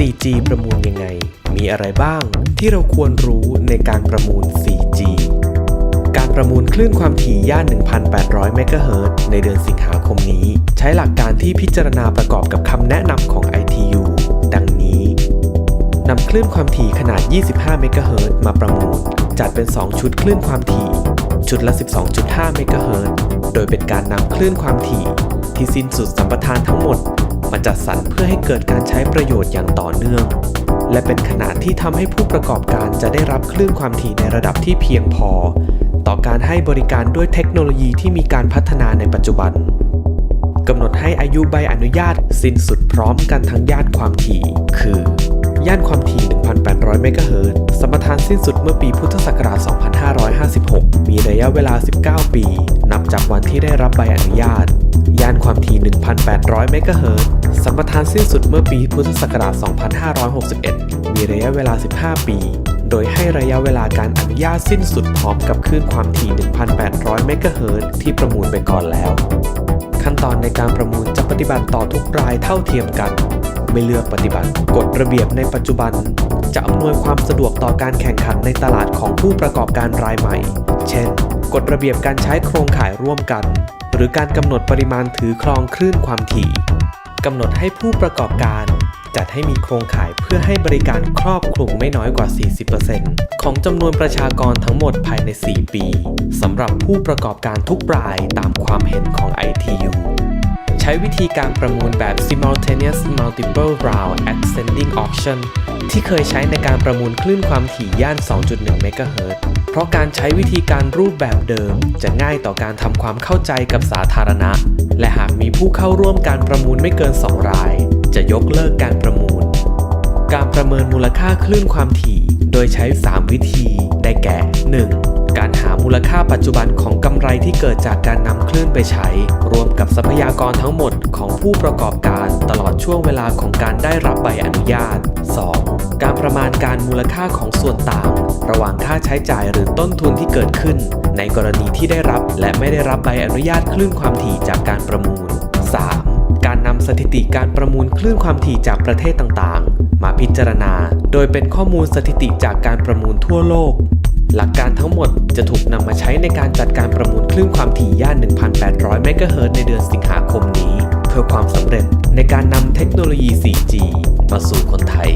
4G ประมูลยังไง มีอะไรบ้างที่เราควรรู้ในการประมูล 4G การประมูลคลื่นความถี่ย่าน 1,800 เมกะเฮิรตซ์ในเดือนสิงหาคมนี้ ใช้หลักการที่พิจารณาประกอบกับคำแนะนำของ ITU ดังนี้นำคลื่นความถี่ขนาด 25 เมกะเฮิรตซ์มาประมูล จัดเป็น 2 ชุดคลื่นความถี่ ชุดละ 12.5 เมกะเฮิรตซ์โดยเป็นการนำคลื่นความถี่ ที่สิ้นสุดสัมปทานทั้งหมด มาจัดสรรเพื่อให้เกิดการใช้ประโยชน์อย่างต่อเนื่อง และเป็นขนาดที่ทำให้ผู้ประกอบการจะได้รับคลื่นความถี่ในระดับที่เพียงพอ ต่อการให้บริการด้วยเทคโนโลยีที่มีการพัฒนาในปัจจุบันกำหนดให้อายุใบอนุญาตสิ้นสุดพร้อมกันทั้งญาติความถี่คือ ย่านความถี่ 1,800 เมกะเฮิรตซ์สมรทานสิ้นสุดเมื่อปีพุทธศักราช 2556 มีระยะเวลา 19 ปี นับจากวันที่ได้รับใบอนุญาต ย่านความถี่ 1,800 เมกะเฮิรตซ์สมรทานสิ้นสุดเมื่อปีพุทธศักราช 2561 มีระยะเวลา 15 ปี โดยให้ระยะเวลาการอนุญาตสิ้นสุดพร้อมกับคลื่นความถี่ 1,800 เมกะเฮิรตซ์ที่ประมูลไปก่อนแล้ว ขั้นตอนในการประมูลจะปฏิบัติต่อทุกรายเท่าเทียมกัน ไม่เลือกปฏิบัติ กฎระเบียบในปัจจุบัน จะอำนวยความสะดวกต่อการแข่งขันในตลาดของผู้ประกอบการรายใหม่ เช่น กฎระเบียบการใช้โครงข่ายร่วมกัน หรือการกำหนดปริมาณถือครองคลื่นความถี่กำหนดให้ผู้ประกอบการจัดให้มีโครงข่ายเพื่อให้บริการครอบคลุมไม่น้อยกว่า 40%ของจำนวนประชากรทั้งหมดภายใน 4 ปีสำหรับผู้ประกอบการทุกรายตามความเห็นของ ITU ช้วิธีการประมูลแบบ simultaneous multiple round ascending auction ที่เคยใช้ในการประมูลคลื่นความถี่ย่าน 2.1 เมกะเฮิรตซ์เพราะการใช้วิธีการรูปแบบเดิม จะง่ายต่อการทำความเข้าใจกับสาธารณะ และหากมีผู้เข้าร่วมการประมูลไม่เกิน 2 ราย จะยกเลิกการประมูล การประเมินมูลค่าคลื่นความถี่ โดยใช้ 3 วิธี ได้แก่ 1. การหามูลค่าปัจจุบันของกำไรที่เกิดจากการนำคลื่นไปใช้ รวมกับทรัพยากรทั้งหมดของผู้ประกอบการตลอดช่วงเวลาของการได้รับใบอนุญาต 2. การประมาณการมูลค่าของส่วนต่าง ระหว่างค่าใช้จ่ายหรือต้นทุนที่เกิดขึ้น ในกรณีที่ได้รับและไม่ได้รับใบอนุญาตคลื่นความถี่จากการประมูล 3. การนำสถิติการประมูลคลื่นความถี่จากประเทศต่างๆ มาพิจารณา โดยเป็นข้อมูลสถิติจากการประมูลทั่วโลก หลักการทั้งหมดจะถูกนำมาใช้ในการจัดการประมูลคลื่นความถี่ย่าน 1,800 เมกะเฮิรตในเดือนสิงหาคมนี้ เพื่อความสำเร็จในการนำเทคโนโลยี 4G มาสู่คนไทย